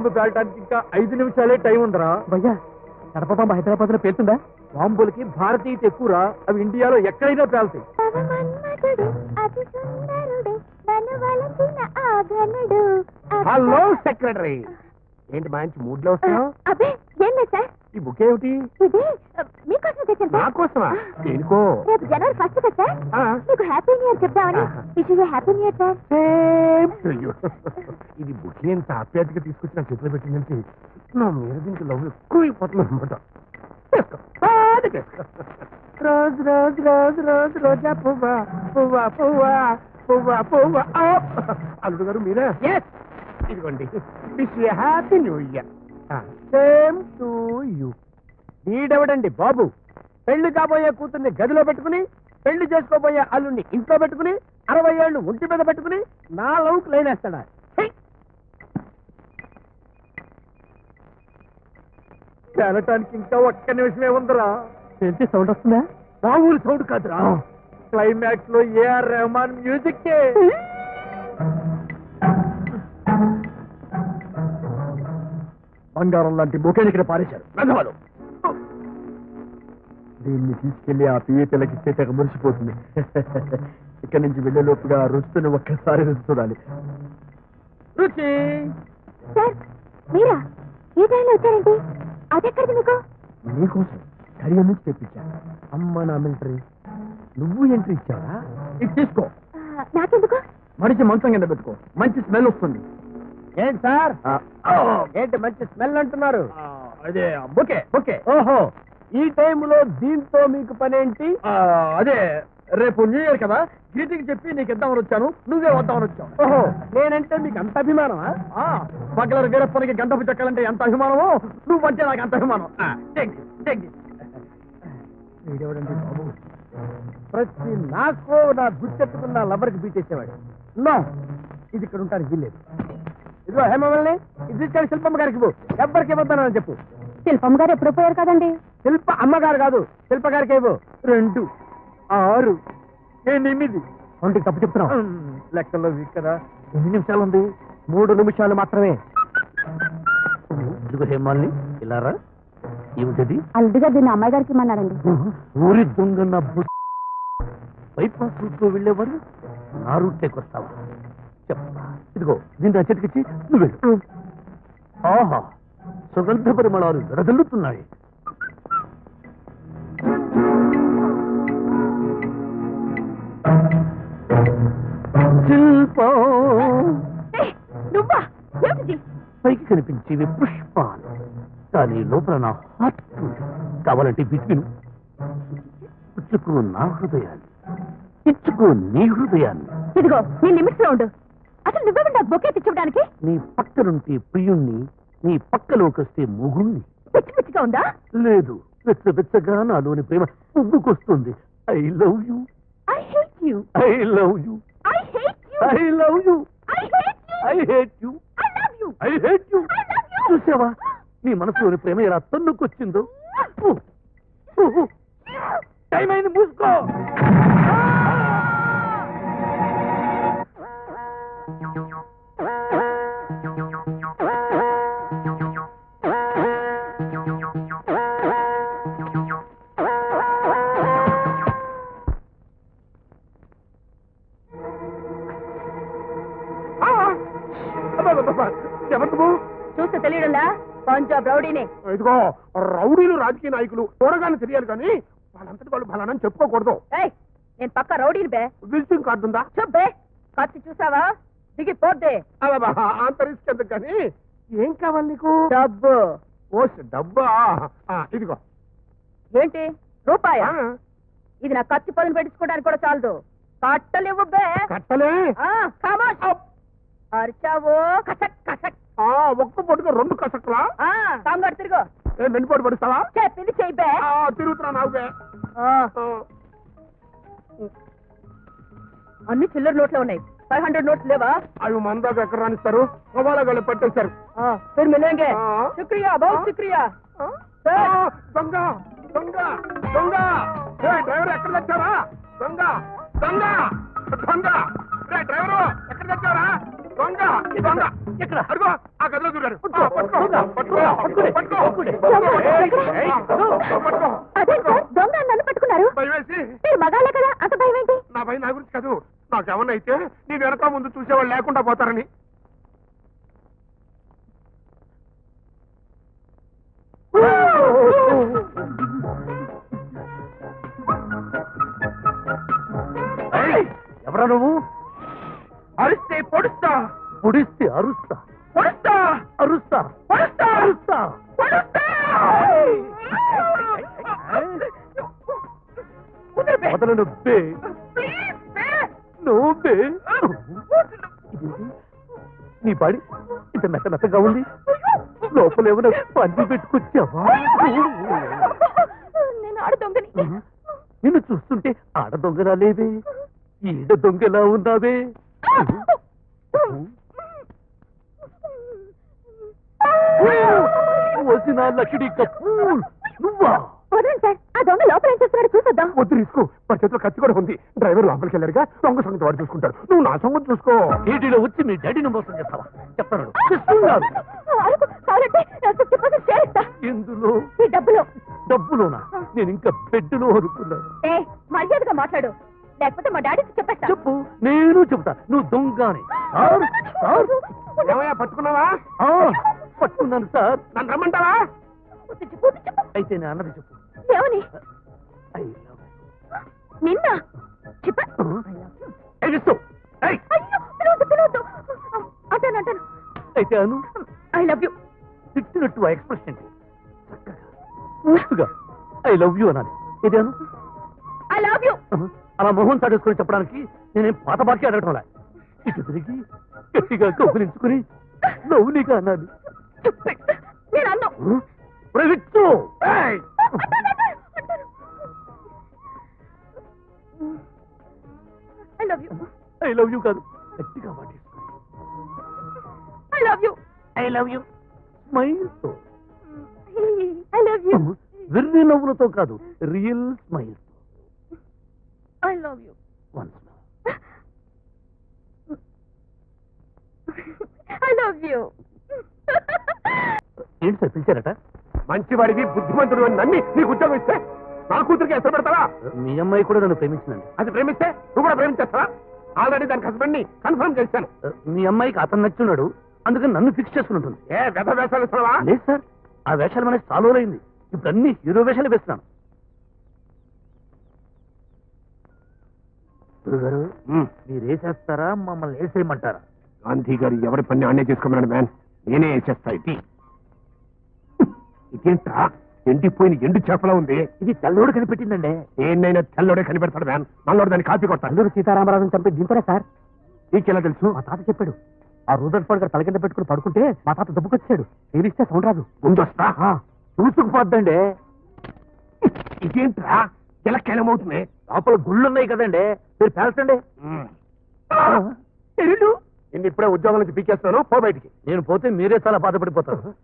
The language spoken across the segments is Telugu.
బాంబు పేలటానికి ఇంకా ఐదు నిమిషాలే టైం ఉందిరా. భయ్యా కడప బాంబు హైదరాబాద్లో పేలుతుందా? బాంబులకి భారతీయత ఎక్కువరా అవి ఇండియాలో ఎక్కడైనా పేలుతాయి. Hello secretary. ఏంటి మంచి మూడ్లో వస్తున్నావు? అబ్బే ఏం లేదు సార్. ఈ బుక్ ఏమిటి? ఇది మీకోసం తెచ్చాను నా కోసమా దేనికో రేపు జనవరి ఫస్ట్ కదా సార్. మీకు హ్యాపీ న్యూ ఇయర్ చెప్తామని ఆహా. Wish you happy new year sir you. ఇది బుక్ ఎంత ఆప్యాయతగా తీసుకొచ్చి నా చేతిలో పెట్టిందంటే నా మీద దీనికి లవ్ ఎక్కువైపోతుంది అనమాట రోజు రోజు రోజు రోజు రోజా పువ్వా పువ్వా పువ్వా పువ్వా పువ్వా. అల్లుడు గారు మీరా? ఇదిగోండి. Wish happy new year same to you వీడెవడండి బాబు? పెళ్ళి కాబోయే కూతుర్ని గదిలో పెట్టుకుని పెళ్ళి చేసుకోబోయే అల్లుడిని ఇంట్లో పెట్టుకుని అరవై ఏళ్ళు ఒంటి మీద పెట్టుకుని నా లవ్కి లైనేస్తాడా! తేలటానికి ఇంకా ఒక్క నిమిషమే ఉందిరా. పేలితే సౌండ్ వస్తుందా? మామూలు సౌండ్ కాదురా. క్లైమాక్స్లో ఏఆర్ రెహమాన్ మ్యూజిక్ బంగారం లాంటి బొకేని ఇక్కడ పారేశారు. రంగవాలు దీన్ని తీసుకెళ్ళి ఆ పిఏ పిల్లకి ఇచ్చేటాక మురిసిపోతుంది. ఇక్కడి నుంచి వెళ్ళే లోపుగా ఆ రుచిని ఒక్కసారి రుచి చూడాలి. రుచి? సార్ మీరా? ఈ టైంలో అదెక్కడిది మీకు? నీకోసం కరియర్ నుంచి తెప్పించా. అమ్మ నా మిలిటరీ. నువ్వు ఎంట్రీ ఇచ్చావా? ఇది తీసుకో. నాకెందుకు? మడిచి మంచం కింద పెట్టుకో. మంచి స్మెల్ వస్తుంది. ఏంటి సార్? ఏంటి మంచి స్మెల్ అంటున్నారు? అదే బొకే. బొకే. ఓహో ఈ టైంలో దీంతో మీకు పనేంటి? అదే రేపు న్యూ ఇయర్ కదా గ్రీటింగ్ చెప్పి నీకు ఇద్దామని వచ్చాను నువ్వే వద్దామని వచ్చావు. ఓహో. నేనంటే మీకు అంత అభిమానమా? పగలరు వీరప్పనికి గంటపు చెక్కాలంటే ఎంత అభిమానమో నువ్వంటే నాకు అంత అభిమానం. ప్రతి నాకు నా గుర్తెట్టుకున్న లవర్కి బీటేసేవాడు నో ఇది ఇక్కడ ఉంటానికి వీల్లేదు ఇదిగో హేమవల్ని ఇది తీసుకెళ్ళి శిల్పమ్మ గారికి పో ఎవ్వరికి ఇవ్వద్దానని చెప్పు. శిల్పమ్మ గారు ఎప్పుడు పోయారు కదండి? శిల్ప అమ్మగారు కాదు శిల్ప గారికి ఇవ్వు. రెండు ఆరు ఎనిమిది. ఒంటికి తప్పు చెప్తున్నావు. లెక్కల్లో వీక్ కదా ఎన్ని నిమిషాలు ఉంది మూడు నిమిషాలు మాత్రమే. ఇదిగో హేమాల్ని ఇలా రా. ఏమిటది? అల్లుడు గారు దీన్ని అమ్మాయి గారికి ఇమ్మన్నారండి ఊరి దొంగ బైపాస్ రూట్లో వెళ్ళేవాడు నా రూట్లోకి వస్తావా? ఇదిగో దీన్ని నా చేతికిచ్చి నువ్వు వెళ్ళు. ఆహా సుగంధ పరిమళాలు విడదల్లుతున్నాయి. నువ్వా? ఏమిటి పైకి కనిపించేవి పుష్పాలు. కానీ లోపల నా హార్ట్ కావాలంటే బిట్విను పుచ్చుకో నా హృదయాన్ని. ఇచ్చుకో నీ హృదయాన్ని. ఇదిగో నీ లిమిట్స్లో ఉండు. అసలు నువ్వేమి నాకు బొకే తెచ్చివ్వడానికి నీ పక్కనుంటే ప్రియుణ్ణి నీ పక్కలోకి వస్తే మొగుణ్ణి. పిచ్చి పిచ్చిగా ఉందా? లేదు వెచ్చ వెచ్చగా నాలోని ప్రేమ ఉబ్బుకొస్తుంది. I love you. I hate you I love you. I hate you I love you. I hate you I hate you. I love you I hate you. చూసావా? నీ మనసులోని ప్రేమ ఎలా తన్నుకొచ్చిందో? ఇదిగో రౌడీలు రాజకీయ నాయకులు చూడగానే తెలియాలి కానీ వాళ్ళంతటి వాళ్ళు ఫలానని చెప్పుకోకూడదు. ఏయ్ నేను పక్క రౌడీని బే. విజిటింగ్ కార్డు ఉందా? చూబ్బే కత్తి చూసావా? దిగి పోద్దే అంత రిస్క్ ఎందుకు కానీ? ఏం కావాలి నీకు? డబ్బు. ఓ డబ్బా? ఇదిగో. ఏంటి? రూపాయ? ఇది నా కత్తి పదును పెట్టించుకోవడానికి కూడా చాలదు. కట్టలేవు బే. కట్టలే. అరిచావో? కసక్ కసక్. ఒక్క పొట్టుగా రెండు కసక్లా ఆ, సంగడు తిరుగు. ఏ, వెన్నుపోటు పడుస్తావా? చెప్పింది ఆ, తిరుగుతున్నా అన్ని చిల్లర నోట్లే ఉన్నాయి. ఫైవ్ హండ్రెడ్ నోట్స్ లేవా? అవి మన దాకా ఎక్కడ రానిస్తారు మొబైల్ వాళ్ళు పట్టేశారు. మిలేంగే ఆ. శుక్రియా బహుత్ శుక్రియా సార్. దొంగ దొంగ దొంగ. డ్రైవర్ ఎక్కడ తెచ్చావా? దొంగ దొంగ దొంగ. డ్రైవరు ఎక్కడ తెచ్చావరా? దొంగ అడుగు. ఆ గదిలో చూడారు దొంగ. నన్ను పట్టుకున్నారు. భయం వేసి. మీరు మగాళ్ళే కదా అంత భయం ఏంటి? నా భయం నా గురించి కాదు. అయితే నీ వెనక ముందు చూసేవాళ్ళు లేకుండా పోతారని. ఎవరా నువ్వు? అరిస్తే పొడుస్తా. పొడిస్తే అరుస్తా. పొడుస్తా. అరుస్తా. పొడుస్తా. అరుస్తా. పొడుస్తా. నువ్వే? నీ బాడీ ఇంత మెత్త మెత్తగా ఉంది. లోపల ఏమైనా పంది పెట్టుకొచ్చావా? నిన్ను చూస్తుంటే ఆడ దొంగలా లేవే ఈడ దొంగలా ఉన్నావే. వచ్చిన లకిడి కపూర్ నువ్వా? వదలండి సార్ ఆ దొంగ లోపల ఏం చేస్తున్నాడు చూసొద్దాం. వద్దు రిస్కు మా చేతిలో కత్తి కూడా ఉంది. డ్రైవర్ లోపలికి వెళ్ళాడుగా దొంగ సంగతి వాడు చూసుకుంటాడు. నువ్వు నా సంగతి చూసుకో. ఏటీలో వచ్చి మీ డాడీని మోసం చేస్తావా? చెప్తాను. ఈ డబ్బులు. డబ్బులోనా? నేను ఇంకా బెడ్లో అనుకున్నాను ఏ మర్యాదగా మాట్లాడు. లేకపోతే మా డాడీకి చెప్పేస్తా. చెప్పు నేను చెప్తా నువ్వు దొంగని. Sir sir. ఏమయ్యా పట్టుకున్నావా? ఆ, పట్టుకున్నాను సార్. నన్ను రమ్మంటావా? చెప్పు, చెప్పు. అయితే నేను అన్నది చెప్పు. ఏమని? I love నిన్న? చెప్పా. you. ఏ విస్తు? ఏయ్, అయ్యో పిలవద్దు పిలవద్దు. అంటాను అంటాను. అయితే అను ఐ లవ్ యూ. తిట్టినట్టు ఆ ఎక్స్ప్రెషన్ ఏంటి? చక్కగా పూర్తిగా ఐ లవ్ యూ అనాలి. ఇది అను? అలా మొహం తడేసుకొని చెప్పడానికి నేనేం పాత బాకీ అడగటంలా ఇటు తిరిగి గట్టిగా కౌగులించుకుని లవ్లీగా అనాలి నేను అన్నా. ప్రవిచ్చు I love you. I love you కాదు గట్టిగా I love you. I love you. స్మైల్తో I love you. వెర్రి నవ్వులతో కాదు real smile. I love you once I love you ఏంటి సార్ పిలిచారట? మంచివాడివి బుద్ధిమంతుడు అని నమ్మి నీకు ఉద్యోగం ఇస్తే నా కూతురికి ఎసరు పెడతావా? మీ అమ్మాయి కూడా నన్ను ప్రేమించిందండి. అది ప్రేమిస్తే నువ్వు కూడా ప్రేమించేస్తావా? ఆల్రెడీ దానికి హస్బెండ్ని కన్ఫర్మ్ చేశాను మీ అమ్మాయికి అతను నచ్చున్నాడు అందుకని నన్ను ఫిక్స్ చేసుకుని ఉంటుంది. ఏ వ్యధ వేషాలు ఇస్తున్నావా? లేదు సార్. ఆ వేషాలు మనకి సాల్వ్ అయింది ఇప్పుడు అన్ని హీరో వేషాలు వేస్తున్నాను. గురుగారు మీరు వేసేస్తారా? మమ్మల్ని వేసేయమంటారా? గాంధీ గారు ఎవరి పని ఆనే చేసుకోమన్నాడు మ్యాన్? నేనే వేసేస్తా ఇది ఇదేంటా ఎండిపోయిన ఎండు చేపలా ఉంది. ఇది తెల్లోడు కనిపెట్టిందండి. ఏనైనా తెల్లడే కనిపెడతాడు మ్యాన్. నల్లోడు దాన్ని కాపీ కొడతాడు. అల్లూరు సీతారామరాజుని చంపి దింపరా సార్? నీకెలా తెలుసు? మా తాత చెప్పాడు. ఆ రూదర్ ఫోడ్ గారు తల కింద పెట్టుకుని పడుకుంటే మా తాత దుబ్బుకొచ్చాడు. తెలిస్తే సౌండ్ రాదు ముందొస్తా చూసుకుపోద్దండి. ఇదేంట్రా? ఎలా కేలమవుతుంది లోపల గుళ్ళు ఉన్నాయి కదండి. మీరు పేల్చండి. నిన్ను ఇప్పుడే ఉద్యోగం నుంచి పీకేస్తాను. పో బయటికి. నేను పోతే మీరే చాలా బాధపడిపోతారు.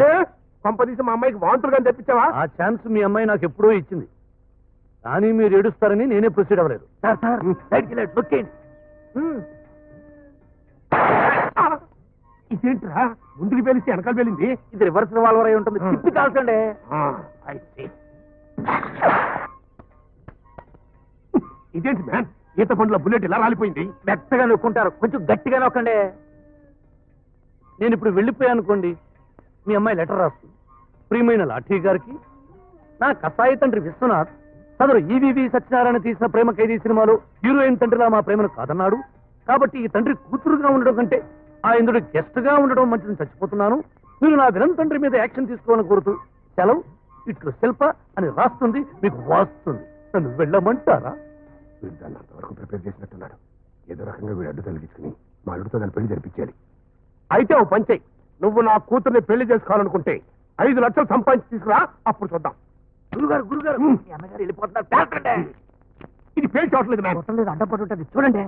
ఏ? పంపదీసి మా అమ్మాయికి వాంతులుగా తెప్పించావా? ఆ ఛాన్స్ మీ అమ్మాయి నాకు ఎప్పుడో ఇచ్చింది. కానీ మీరు ఏడుస్తారని నేనే ప్రొసీడ్ అవ్వలేదు. Sir sir. బయటికి వెళ్ళండి, నొక్కేయండి. హ్మ్. ఆ! ఇదేంట్రా? ముందుకు పేలిస్తే వెనకాల పేలింది. ఇది రివర్స్ రివాల్వర్ అయి ఉంటుంది. తిప్పి కాల్చండి. ఇదేంటి మ్యాన్? ఈత పండ్ల బుల్లెట్ ఇలా రాలిపోయింది. మెత్తగా నొక్కుంటారు. కొంచెం గట్టిగా నొక్కండి. నేను ఇప్పుడు వెళ్ళిపోయాను అనుకోండి. మీ అమ్మాయి లెటర్ రాస్తుంది. ప్రియమైన లాఠీ గారికి నా కసాయి తండ్రి విశ్వనాథ్ సదరు ఈవీవి సత్యనారాయణ తీసిన ప్రేమ ఖైదీ సినిమాలో హీరోయిన్ తండ్రిలా మా ప్రేమను కాదన్నాడు. కాబట్టి ఈ తండ్రి కూతురుగా ఉండడం కంటే ఆ ఇంద్రుడు గెస్ట్గా ఉండడం మంచిదని చచ్చిపోతున్నాను. మీరు నా విలన్ తండ్రి మీద యాక్షన్ తీసుకోవాలని కోరుతూ సెలవు. ఇట్లు శిల్ప అని రాస్తుంది మీకు వాస్తుంది. నన్ను వెళ్ళమంటారా? వీడు దాన్ని అంతవరకు ప్రిపేర్ చేసినట్టున్నాడు. ఏదో రకంగా వీడు అడ్డు తొలగించుకుని మా అల్లుడితో దాన్ని పెళ్ళి జరిపించాలి. అయితే ఓ పంచే నువ్వు నా కూతుర్ని పెళ్ళి చేసుకోవాలనుకుంటే ఐదు లక్షలు సంపాదించి తీసుకురా అప్పుడు చూద్దాం. గురుగారు గురుగారు. మీ వెళ్ళిపోతున్నారు. పేల్చండి. ఇది పేల్చవట్లేదు మ్యామ్ కొట్టలేదు అడ్డం పడి ఉంటుంది. చూడండి.